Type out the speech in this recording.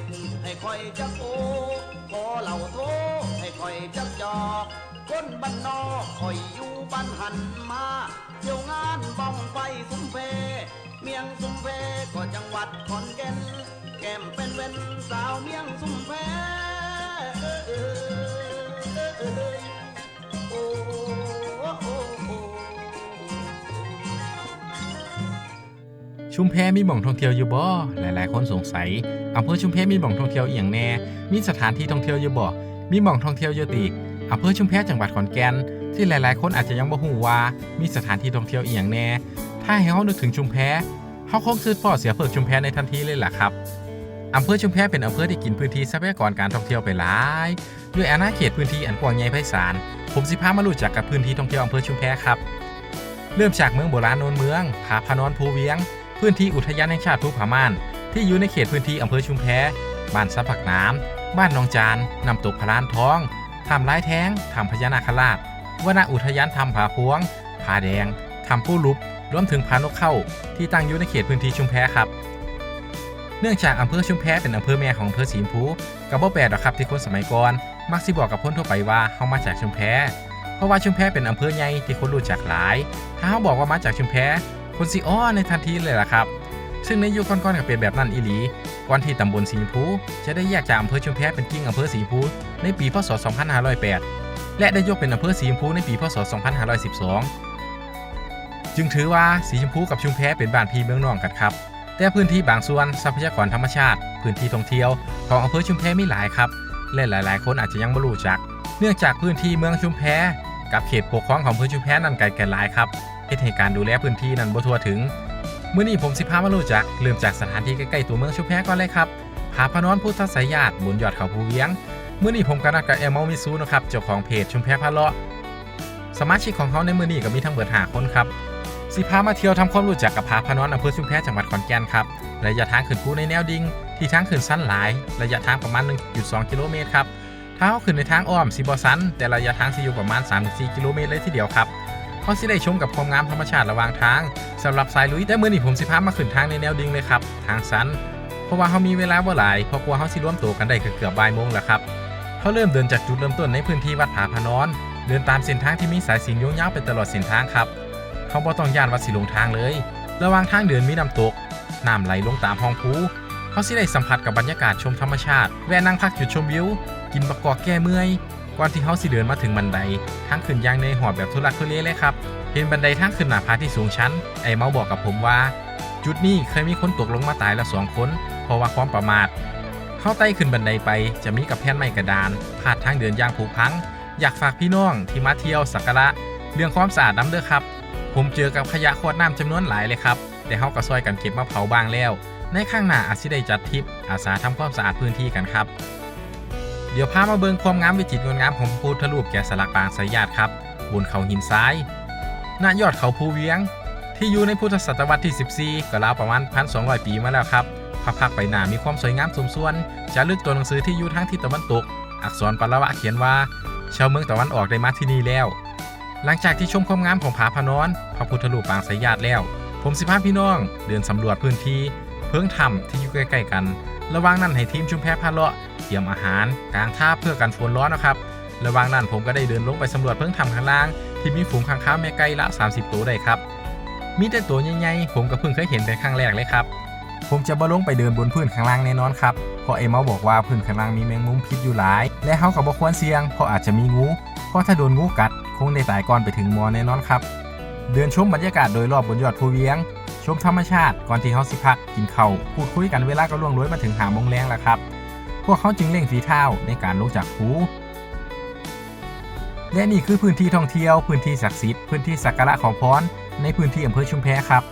ดให้คอยจักโอขอเหล่าโทให้คอยจักจอกคนบ้านนอกคอยอยู่บ้านหันมาเที่ยวงานบ้องไฟสุมเพเมียงสุมเพก็จังหวัดขอนแก่น แก้มเป็นเว้นสาวเมียงสุม ชุมแพมีหม่องท่องเที่ยวอยู่บ่หลายๆ คนสงสัยอำเภอชุมแพมีหม่องท่องเที่ยวอีหยังแน่ มีสถานที่ท่องเที่ยวอยู่บ่มีหม่องท่องเที่ยวอยู่ติอำเภอชุมแพจังหวัดขอนแก่นที่หลาย ๆ คนอาจจะยังบ่ฮู้ว่ามีสถานที่ท่องเที่ยวอีหยังแน่ ถ้าให้เฮานึกถึงชุมแพเฮาคงคิดพ้อเสียเพิกชุมแพในทันทีเลยล่ะครับอำเภอชุมแพเป็นอำเภอที่กินพื้นที่ทรัพยากรการท่องเที่ยวไปหลาย ด้วยอาณาเขตพื้นที่อันกว้างใหญ่ไพศาลผมสิพามารู้จักกับพื้นที่ท่องเที่ยวอำเภอชุมแพครับ เริ่มจากเมืองโบราณโนนเมืองผาพนอนภูเวียง พื้นที่อุทยานแห่งชาติภูผาม่าน ที่อยู่ในเขตพื้นที่อำเภอชุมแพบ้านซับผักน้ำบ้านหนองจานน้ำตกพะลานทองถ้ำลายแท้งถ้ำพญานาคราชวนอุทยานถ้ำผาพวงผาแดงถ้ำปูลุบรวมถึงผานกเข้า ที่ตั้งอยู่ในเขตพื้นที่ชุมแพครับ เนื่องจากอำเภอชุมแพเป็นอำเภอแม่ของอำเภอสีมพูกับบ่แปลกหรอกครับที่คนสมัยก่อนมักสิบอกกับคนทั่วไปว่าเฮามาจากชุมแพเพราะว่าชุมแพเป็นอำเภอใหญ่ที่คนรู้จักหลาย ถ้าเฮาบอกว่ามาจากชุมแพ คนสิอ้อในทันทีเลยล่ะครับ ซึ่งในยุคก่อนๆก็เป็นแบบนั้นอีหลี ก่อนที่ตำบลสีพูจะได้แยกจากอำเภอชุมแพเป็นกิ่งอำเภอสีพูในปีพศ 2508 และได้ยกเป็นอำเภอสีชมพูในปีพศ 2512 จึงถือว่าสีชมพูกับชุมแพเป็นบ้านพี่เมืองน้องกันครับ แต่พื้นที่บางส่วนทรัพยากรธรรมชาติ พื้นที่ท่องเที่ยวของอำเภอชุมแพมีหลายครับและหลาย ๆ คนอาจจะยังไม่รู้จัก เนื่องจากพื้นที่เมืองชุมแพกับเขตปกครองของอำเภอชุมแพนั้นไกลกันหลายครับ เหตุให้การดูแลพื้นที่นั้นบ่ทั่วถึงมื่อนี้ผมสิพามารู้จักเริ่มจากสถานที่ใกล้ๆตัวเมืองชุมแพก่อนเลยครับผาพนอนพุทธไสยญาติบนยอดเขาภูเวียงมื่อนี้ผมก็นัดกับเอลมอมิซูนะครับเจ้าของเพจชุมแพพะเลาะสมาชิกของเขาในมื่อนี้ก็มีทั้งเบิดหาคนครับสิพามาเที่ยวทำความรู้จักกับผาพนอนอำเภอชุมแพจังหวัดขอนแก่นครับระยะทางขึ้นภูในแนวดิ่งที่ทางขึ้นสั้นหลาย ระยะทางประมาณ 1.2 กิโลเมตรครับถ้าเขาขึ้นในทางอ้อมสิบอสันแต่ระยะทางสิอยู่ประมาณ 3-4 กิโลเมตรเลยทีเดียวครับ เขาสิได้ชมกับความงามธรรมชาติระหว่างทางสำหรับสายลุยแต่มื้อนี้ผมสิพามาขึ้นทางในแนวดิ่งเลยครับ ทางสันเพราะว่าเขามีเวลาบ่หลายเพราะกลัวเขาสิร่วมตัวกันได้เกือบบ่ายโมงแล้วครับเขาเริ่มเดินจากจุดเริ่มต้นในพื้นที่วัดผาพนอน เดินตามเส้นทางที่มีสายสิญจนโยงยาวไปตลอดเส้นทางครับ เขาบ่ต้องย่านว่าสิหลงทางเลย ระหว่างทางเดินมีน้ำตกน้ำไหลลงตามห้องภูเขาสิได้สัมผัสกับบรรยากาศชมธรรมชาติ แวะนั่งพักจุดชมวิว กินบักกอกแก้เมื่อย ก่อนที่เขาสิเดินมาถึงบันไดทางขึ้นอยางในหอบแบบทุลักทุเลเลยครับเห็นบันไดทางขึ้นหน้าผาที่สูงชันไอ้เมาบอกกับผมว่า จุดนี้เคยมีคนตกลงมาตายแล้วสองคนเพราะว่าความประมาทเข้าใต้ขึ้นบันไดไปจะมีกับแผ่นไม้กระดานพาดทางเดินย่างผุพัง อยากฝากพี่น้องที่มาเที่ยวสักการะเรื่องความสะอาดน้ำเด้อครับ ผมเจอกับขยะขวดน้ำจำนวนหลายเลยครับแต่เขาก็ซอยกันเก็บมาเผาบางแล้ว ในข้างหน้าอาจสิได้จัดทริปอาสาทำความสะอาดพื้นที่กันครับ เดี๋ยวพามาเบิงความงามวิจิตรงดงามของพุทธรูปแกะสลักปางสายญาติครับ บนเขาหินซ้ายณยอดเขาภูเวียง ที่อยู่ในพุทธศตวรรษที่ 14 ก็ราวประมาณ 1,200 ปีมาแล้วครับพระพักไปหน้ามีความสวยงามสมส่วนจารึกตัวหนังสือที่อยู่ทางทิศตะวันตก อักษรปาละวะเขียนว่า ชาวเมืองตะวันออกได้มาที่นี่แล้ว หลังจากที่ชมความงามของผาพะนอน พระพุทธรูปปางสายญาติแล้ว ผมสิพาพี่น้อง เดินสำรวจพื้นที่ เพิ่งถ้ำที่อยู่ใกล้ๆกัน ระว่างนั้นให้ทีมชุมแพพาเลาะเตรียมอาหารกลางท่าเพื่อกันฝนร้อนนะครับ ระว่างนั้นผมก็ได้เดินลงไปสำรวจเพิ่งทำข้างล่าง ที่มีฝูงข้างคาวแม่ไก่ละ 30 ตัวได้ครับ มีแต่ตัวใหญ่ๆผมก็เพิ่งเคยเห็นเป็นครั้งแรกเลยครับ ผมจะบ่ลงไปเดินบนพื้นข้างล่างแน่นอนครับเพราะเอเมาบอกว่าพื้นข้างล่างมีแมงมุมพิษอยู่หลาย และเขาก็บ่ควรเสี่ยงเพราะอาจจะมีงูเพราะถ้าโดนงูกัดคงได้ตายก่อนไปถึงมอแน่นอนครับ เดินชมบรรยากาศโดยรอบบนยอดภูเวียง ชมธรรมชาติก่อนที่เขาสิพักกินเข่าพูดคุยกันเวลาก็ล่วงล้วยมาถึงหามงแรงแล้วครับ พวกเขาจึงเร่งฝีเท้าในการลงจากภูและนี่คือพื้นที่ท่องเที่ยว พื้นที่ศักดิ์สิทธิ์พื้นที่สักการะขอพรในพื้นที่อำเภอชุมแพครับ